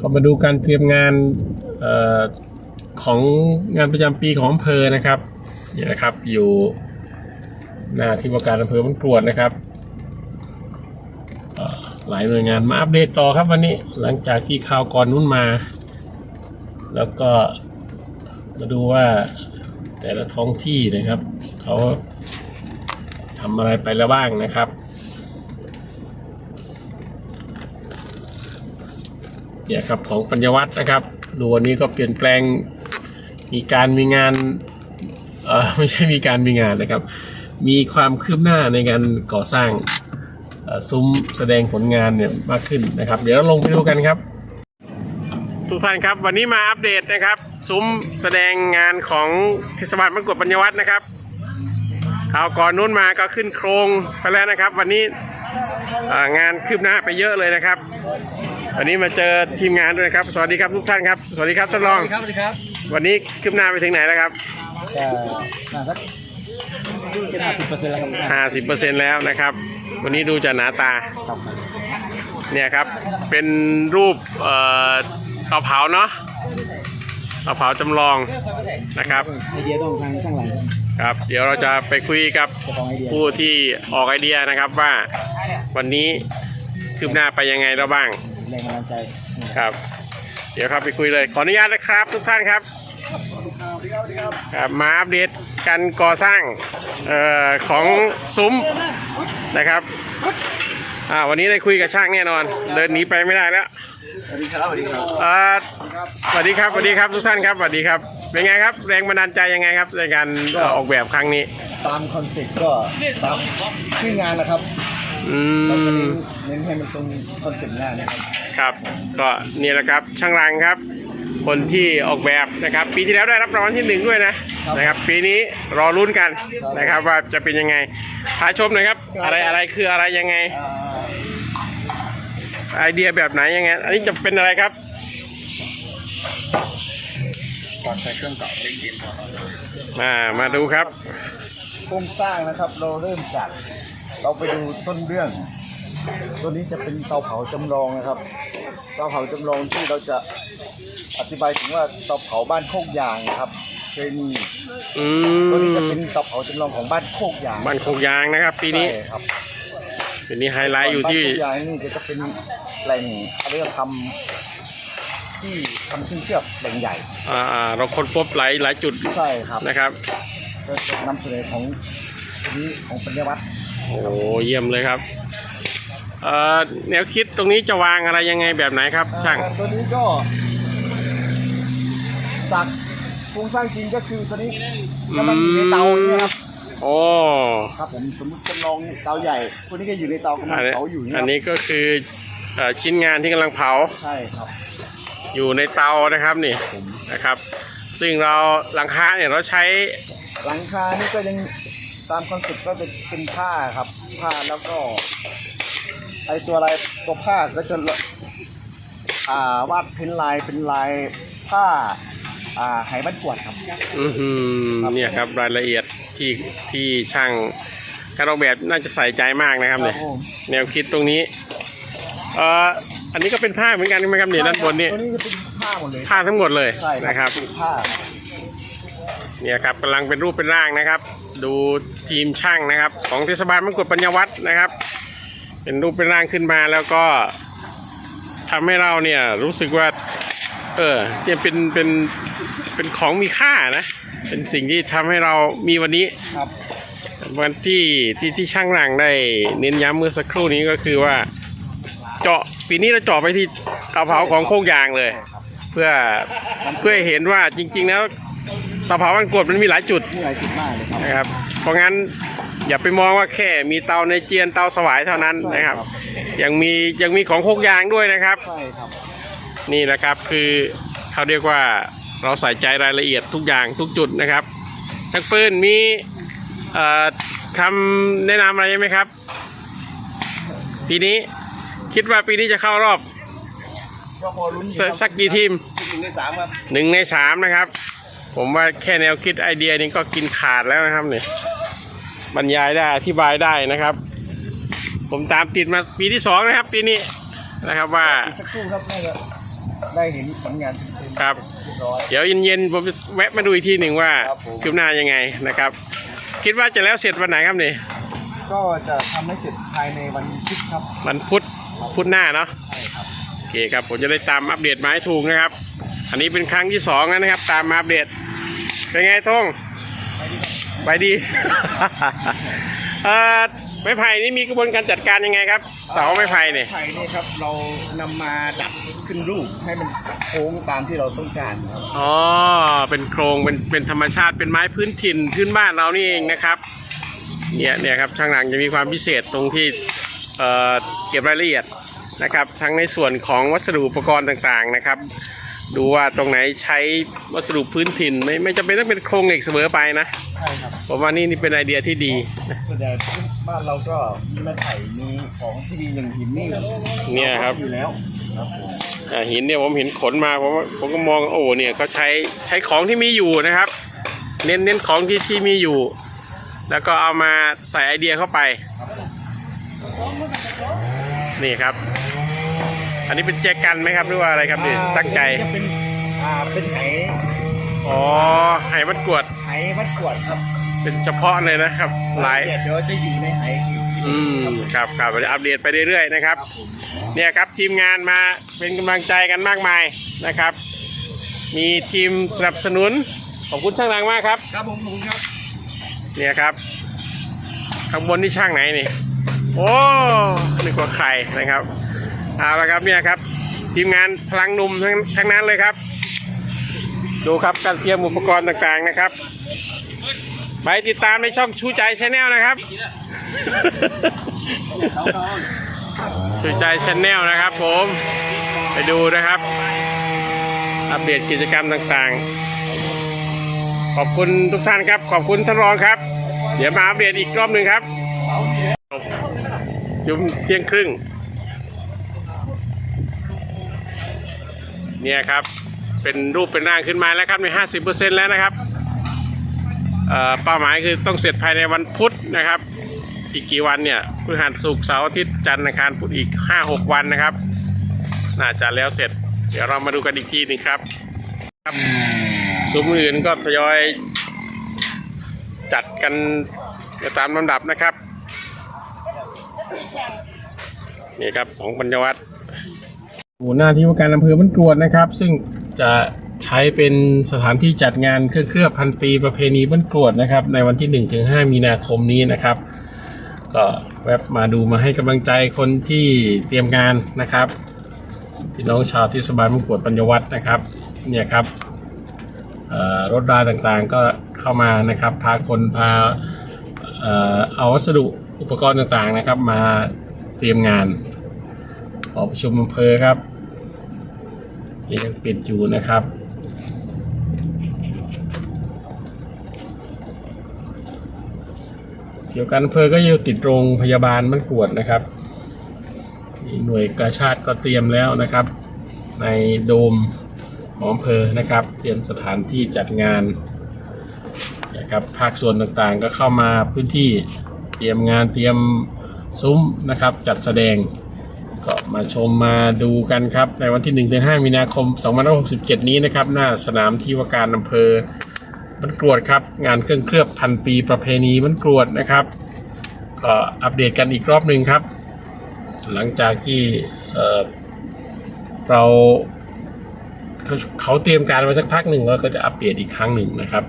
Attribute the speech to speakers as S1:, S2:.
S1: ก็มาดูการเตรียมงานออของงานประจำปีของอำเภอนะครับนี่นะครับอยู่หน้าที่ว่าการอำเภอมันกรวดนะครับหลายหน่วยงานมาอัปเดตต่อครับวันนี้หลังจากที่ข่าวก่อนนู้นมา แล้วก็มาดูว่าแต่ละท้องที่นะครับ เขาทำอะไรไปแล้วบ้างนะครับ เนี่ยครับของปัญญวัฒน์นะครับ ดูวันนี้ก็เปลี่ยนแปลงมีการมีงานเออไม่ใช่มีการมีงานนะครับ มีความคืบหน้าในการก่อสร้างซุ้มแสดงผลงานเนี่ยมากขึ้นนะครับ เดี๋ยวเราลงไปดูกันครับ ทุกท่านครับวันนี้มาอัปเดตนะครับ ซุ้มแสดงงานของเทศบาลมงกุฎปัญญวัฒน์นะครับข่าวก่อนนู้นมาก็ขึ้นโครงไปแล้วนะครับ วันนี้งานคืบหน้าไปเยอะเลยนะครับ วันนี้มาเจอทีมงานด้วยนะครับ สวัสดีครับทุกท่านครับ สวัสดีครับท่านรอง
S2: สวัสดีครับ
S1: วันนี้คืบหน้าไปถึงไหนแล้วครับ
S2: สวัสดีครับก็น่าสักจะห้าสิบเปอร์เซ็นต์แล้วครับ
S1: ห้าสิบเปอร์เซ็นแล้วนะครับ วันนี้ดูจากหนาตา
S2: ครับ
S1: เนี่ยครับ เป็นรูปเอ่อเตาเผาเนาะเตาเผาจำลองนะครับ
S2: ไอเดียต้องทางข้างหลัง
S1: ครับ เดี๋ยวเราจะไปคุยกับ
S2: เจ้าของไอเดีย
S1: ผู้ที่ออกไอเดียนะครับว่าวันนี้คืบหน้าไปยังไงแล้วบ้าง
S2: แรงบันดาลใจ
S1: ครับ เดี๋ยวครับไปคุยเลยขออนุญาตนะครับ ทุกท่านครับครับมาอัปเดตการก่อสร้างเอ่อของซุ้มนะครับอ่าวันนี้ได้คุยกับช่างแน่นอน เดินหนีไปไม่ได้แล้ว
S2: สวัสดีครับสวัสดีครับ
S1: เอ่อสวัสดีครับสวัสดีครับทุกท่านครับสวัสดีครับ เป็นไงครับ แรงบันดาลใจยังไงครับ ในการเอ่อออกแบบครั้งนี้
S2: ตามคอนเซ็ปต์ก็ตามชื่องานนะครับ
S1: อื
S2: เราจะ
S1: ม
S2: เน้นให้มันตรงคอนเซ็ปต์งานนะครับ
S1: ครับก็นี่แหละครับช่างรังครับ คนที่ออกแบบนะครับ ปีที่แล้วได้รับรางวัลที่หนึ่งด้วยนะนะครับ ปีนี้รอลุ้นกันนะครับว่าจะเป็นยังไงพาชมหน่อยครับ อะไรอะไรคืออะไรยังไง
S2: อ่า
S1: ไอเดียแบบไหนยังไง อันนี้จะเป็นอะไรครับ
S2: ก่อนใช้เครื่องเก่าเล่นเกม
S1: มามาดูครับ
S2: โครงสร้างนะครับเราเริ่มจากเราไปดูต้นเรื่อง ตัวนี้จะเป็นเตาเผาจำลองนะครับ เตาเผาจำลองที่เราจะอธิบายถึงว่าเตาเผาบ้านโคกยางนะครับเคยมี
S1: อื
S2: ตัวนี้
S1: ม
S2: จะเป็นเตาเผาจำลองของบ้านโคกยาง
S1: บ้านโคกยางนะครับ ปีนี้
S2: ใช่ครับ
S1: ปีนี้ไฮไลท์อยู่ที่
S2: บ้านโคกยางนี่ก็จะเป็นแหล่งอะไรก็ทำที่ทำเครื่องเชือกแหล่งใหญ่
S1: อ่าอ่าเราค้นพบหลายหลายจุด
S2: ใช่ครับ
S1: นะครับ
S2: ก็จะนำเสนอของอันนี้ของปัญญาวัฒน์
S1: โอ้เยี่ยมเลยครับ เอ่อแนวคิดตรงนี้จะวางอะไรยังไงแบบไหนครับ ช่าง
S2: เอ่อตัวนี้ก็จากโครงสร้างจริงก็คือตัวนี้กำลังอยู่ในเตานี่นะครับ
S1: โอ้
S2: ครับผมสมมติจำลองเตาใหญ่ตัวนี้ก็อยู่ในเตากำลั
S1: อั
S2: ง
S1: นนี้
S2: เผาอยู่นี่
S1: อันนี้ก็คือเอ่อชิ้นงานที่กำลังเผา
S2: ใช่ครับ
S1: อยู่ในเตานะครับนี่นะครับ ซึ่งเราหลังคาเนี่ยเราใช้
S2: หลังคานี่ก็ยังตามคอนเซ็ปต์ก็จะเป็นผ้าครับผ้าแล้วก็ ไอตัวลายตัวผ้าก็จะอ่าวาดเพ้นลายเป็นลายผ้า อ่าไหบ้านกวดครับ
S1: อื้อหือเนี่ยครับรายละเอียดที่ที่ช่างการออกแบบน่าจะใส่ใจมากนะครับเนี่ย
S2: ผม
S1: แนวคิดตรงนี้เอ่ออันนี้ก็เป็นผ้าเหมือนกันใช่ไหมครับเนี่ยด้านบนนี่
S2: ตัวนี้จะเป็นผ้าหมดเลย
S1: ผ้าทั้งหมดเลย
S2: ใช่
S1: นะครับ
S2: ผ้า
S1: เนี่ยครับกำลังเป็นรูปเป็นร่างนะครับ ดูทีมช่างนะครับ ของเทศบาลมงกุฎปัญญวัฒน์นะครับ เป็นรูปเป็นร่างขึ้นมาแล้วก็ทำให้เราเนี่ยรู้สึกว่า เออเนี่ยเป็นเป็นเป็นของมีค่านะ เป็นสิ่งที่ทำให้เรามีวันนี้
S2: ครับ
S1: วันที่ที่ที่ช่างรังได้เน้นย้ำเมื่อสักครู่นี้ก็คือว่า เจาะปีนี้เราเจาะไปที่เตาเผาของโคกยางเลย เพื่อเพื่อให้เห็นว่าจริง ๆ แล้วเตาเผามันกดมันมีหลายจุด
S2: นี่หลายจุดมากเลยครับ
S1: นะครับ เพราะงั้น อย่าไปมองว่าแค่มีเตาในเจียนเตาสวายเท่านั้นนะครับ ยังมียังมีของโคกยางด้วยนะครับ
S2: ใช่ครับ
S1: นี่แหละครับคือเขาเรียกว่าเราใส่ใจรายละเอียดทุกอย่างทุกจุดนะครับทั้งปืนมีเอ่อคำแนะนำอะไรไหมครับ ปีนี้คิดว่าปีนี้จะเข้ารอบ
S2: ก็พอลุ้นอยู่
S1: สักสักกี่ทีม
S2: หนึ่งในสามครับ
S1: หนึ่งในสามนะครับ ผมว่าแค่แนวคิดไอเดียนี้ก็กินขาดแล้วนะครับเนี่ย บรรยายได้อธิบายได้นะครับ ผมตามติดมาปีที่สองนะครับ ปีนี้นะครับว่า
S2: อีกสักครู่ครับน่าจะได้เห็นผลงานเต็มๆ
S1: ครับ
S2: เรียบร้อย
S1: เดี๋ยวเย็นๆผมจะแวะมาดูอีกทีหนึ่งว่า
S2: ครับผม
S1: คืบหน้ายังไงนะครับ คิดว่าจะแล้วเสร็จวันไหนครับนี่
S2: ก็จะทำให้เสร็จภายในวันพุธครับ
S1: วันพุธพุธหน้าเนาะ
S2: ใช่ครับ
S1: โอเคครับผมจะได้ตามอัปเดตมาให้ถูกนะครับ อันนี้เป็นครั้งที่สองแล้วนะครับ ตามมาอัปเดตเป็นไงทงไปดี เอ่อไม้ไผ่นี่มีกระบวนการจัดการยังไงครับ เสาไม้ไผ่เนี่ย
S2: ไผ่นี่ครับเรานำมาดัดขึ้นรูปให้มันโค้งตามที่เราต้องการครับ
S1: อ๋อ เป็นโครงเป็นเป็นธรรมชาติเป็นไม้พื้นถิ่นพื้นบ้านเรานี่เองนะครับ เนี่ยเนี่ยครับช่างหลังจะมีความพิเศษตรงที่เอ่อเก็บรายละเอียดนะครับ ทั้งในส่วนของวัสดุอุปกรณ์ต่างๆนะครับ ดูว่าตรงไหนใช้วัสดุพื้นถิ่น ไม่ไม่จำเป็นต้องเป็นโครงเหล็กเสมอไปนะ
S2: ใช่ครับ
S1: ผมว่านี่นี่เป็นไอเดียที่ดี
S2: ส่วนใหญ่บ้านเราก็มีไม้ไผ่มีของที่ดีอย่างหินนี่
S1: เนี่ยครับ
S2: อยู่แล้วครับผม
S1: อ่าหินเนี่ยผมเห็นขนมาผมว่าผมก็มองโอ้เนี่ยเขาใช้ใช้ของที่มีอยู่นะครับ เน้นเน้นของที่ที่มีอยู่ แล้วก็เอามาใส่ไอเดียเข้าไป นี่ครับ อันนี้เป็นแจกันไหมครับหรือว่าอะไรครับนี่ตั้งใจ
S2: จะเป็นอ่าเป็นไห
S1: อ๋อไหวัดกวด
S2: ไหวัดกวดครับ
S1: เป็นเฉพาะเลยนะครับ หลาย
S2: เดี๋ยวจะอยู่ในไหที่
S1: อืมครับครับเราจะอัปเดตไปเรื่อยๆนะครับ เนี่ยครับทีมงานมาเป็นกำลังใจกันมากมายนะครับ มีทีมสนับสนุนขอบคุณช่างนางมากครับ
S2: ครับผมผมครับ
S1: เนี่ยครับ ข้างบนนี่ช่างไหนนี่ โอ้นึกว่าใครนะครับ เอาละครับเนี่ยครับ ทีมงานพลังหนุ่มทั้งทั้งนั้นเลยครับ ดูครับการเตรียมอุปกรณ์ต่างๆนะครับ ไปติดตามในช่องชูใจชาแนลนะครับ ชูใจชาแนลนะครับ ผม ไปดูนะครับ อัปเดตกิจกรรมต่างๆ ขอบคุณทุกท่านครับ ขอบคุณท่านรองครับ เดี๋ยวมาอัปเดตอีกรอบหนึ่งครับจุ่มเที่ยงครึ่ง เนี่ยครับเป็นรูปเป็นร่างขึ้นมาแล้วครับในห้าสิบเปอร์เซ็นต์แล้วนะครับเป้าหมายคือต้องเสร็จภายในวันพุธนะครับ อีกกี่วันเนี่ยพฤหัสศุกร์เสาร์อาทิตย์จันทร์อังคารพุธอีกห้าหกวันนะครับ น่าจะแล้วเสร็จ เดี๋ยวเรามาดูกันอีกทีหนึงครับครับซุ้มอื่นก็ทยอยจัดกันตามลำดับนะครับ นี่ครับของปัญญวัฒน์ หน้าที่ว่าการอำเภอบ้านกรวดนะครับ ซึ่งจะใช้เป็นสถานที่จัดงานเครื่องเคลือบพันปีประเพณีบ้านกรวดนะครับ ในวันที่1ถึง5มีนาคมนี้นะครับ ก็แวบมาดูมาให้กำลังใจคนที่เตรียมงานนะครับพี่น้องชาวเทศบาลบ้านกรวดปัญญวัฒน์นะครับเนี่ยครับเอ่อรถราต่างๆก็เข้ามานะครับพาคนพาเอ่อเอาวัสดุอุปกรณ์ต่างๆนะครับ มาเตรียมงานหอประชุมอำเภอครับ ยังปิดอยู่นะครับเกี่ยวกันเภอก็อยู่ติดโรงพยาบาลมันกวดนะครับหน่วยกาชาติก็เตรียมแล้วนะครับ ในโดมของอำเภอนะครับ เตรียมสถานที่จัดงานนะครับภาคส่วนต่างๆก็เข้ามาพื้นที่เตรียมงานเตรียมซุ้มนะครับ จัดแสดง ก็มาชมมาดูกันครับ ในวันที่1ถึง5มีนาคม2567 นี้นะครับ หน้าสนามที่ว่าการอำเภอบ้านกรวดครับ งานเครื่องเคลือบพันปีประเพณีบ้านกรวดนะครับ ก็อัปเดตกันอีกรอบหนึ่งครับ หลังจากที่เเราเขาเขาเตรียมการไว้สักพักหนึ่งแล้วก็จะอัปเดตอีกครั้งหนึ่งนะครับ